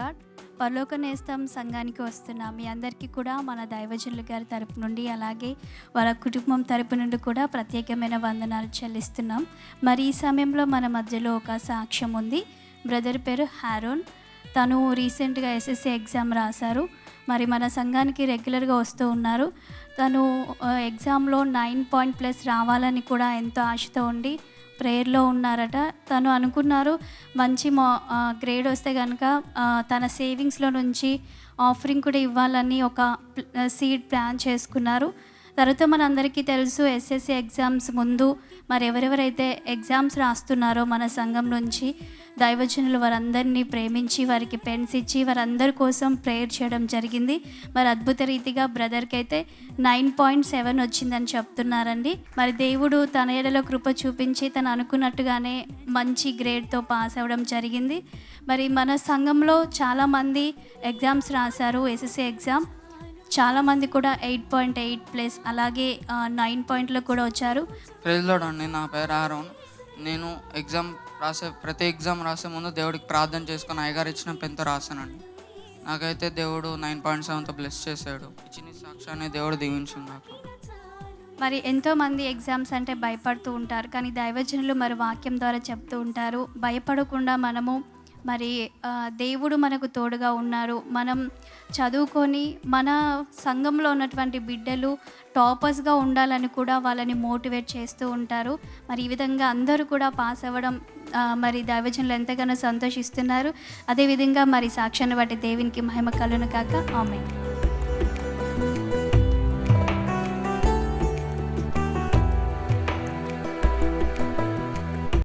Lord పరలోక నేస్తం సంఘానికి వస్తున్న. మీ అందరికీ కూడా మన దైవజనులు గారి తరపు నుండి అలాగే వాళ్ళ కుటుంబం తరపు నుండి కూడా ప్రత్యేకమైన వందనాలు చెల్లిస్తున్నాం. మరి ఈ సమయంలో మన మధ్యలో ఒక సాక్ష్యం ఉంది. బ్రదర్ పేరు హారోన్. తను రీసెంట్గా ఎస్ఎస్సి ఎగ్జామ్ రాశారు. మరి మన సంఘానికి రెగ్యులర్గా వస్తూ ఉన్నారు. తను ఎగ్జామ్లో నైన్ పాయింట్ ప్లస్ రావాలని కూడా ఎంతో ఆశతో ఉండి ప్రేయర్లో ఉన్నారట. తను అనుకున్నారు మంచి మా గ్రేడ్ వస్తే కనుక తన సేవింగ్స్లో నుంచి ఆఫరింగ్ కూడా ఇవ్వాలని ఒక సీడ్ ప్లాన్ చేసుకున్నారు. తర్వాత మనందరికీ తెలుసు ఎస్ఎస్సి ఎగ్జామ్స్ ముందు మరి ఎవరెవరైతే ఎగ్జామ్స్ రాస్తున్నారో మన సంఘం నుంచి దైవజనులు వారందరినీ ప్రేమించి వారికి పెన్స్ ఇచ్చి వారందరి కోసం ప్రేయర్ చేయడం జరిగింది. మరి అద్భుత రీతిగా బ్రదర్కి అయితే నైన్ పాయింట్ సెవెన్ వచ్చిందని చెప్తున్నారండి. మరి దేవుడు తన ఎడలో కృప చూపించి తను అనుకున్నట్టుగానే మంచి గ్రేడ్తో పాస్ అవ్వడం జరిగింది. మరి మన సంఘంలో చాలామంది ఎగ్జామ్స్ రాశారు ఎస్ఎస్సి ఎగ్జామ్. చాలామంది కూడా ఎయిట్ పాయింట్ ఎయిట్ ప్లస్ అలాగే నైన్ పాయింట్లో కూడా వచ్చారు. అండి నా పేరు ఆరోన్. నేను ఎగ్జామ్ రాసే ప్రతి ఎగ్జామ్ రాసే ముందు దేవుడికి ప్రార్థన చేసుకొని అయ్యగారు ఇచ్చిన పెన్తో రాశానండి. నాకైతే దేవుడు నైన్ పాయింట్ సెవెన్తో బ్లెస్ చేశాడు. ఇచ్చిన సాక్ష్యాన్ని దేవుడు దీవించింది నాకు. మరి ఎంతోమంది ఎగ్జామ్స్ అంటే భయపడుతూ ఉంటారు కానీ దైవజనులు మరి వాక్యం ద్వారా చెప్తూ ఉంటారు భయపడకుండా మనము మరి దేవుడు మనకు తోడుగా ఉన్నారు. మనం చదువుకొని మన సంఘంలో ఉన్నటువంటి బిడ్డలు టాపర్స్గా ఉండాలని కూడా వాళ్ళని మోటివేట్ చేస్తూ ఉంటారు. మరి ఈ విధంగా అందరూ కూడా పాస్ అవ్వడం మరి దైవజనులు ఎంతగానో సంతోషిస్తున్నారు. అదేవిధంగా మరి సాక్ష్యాన్ని బట్టి దేవునికి మహిమ కలును కాక ఆమె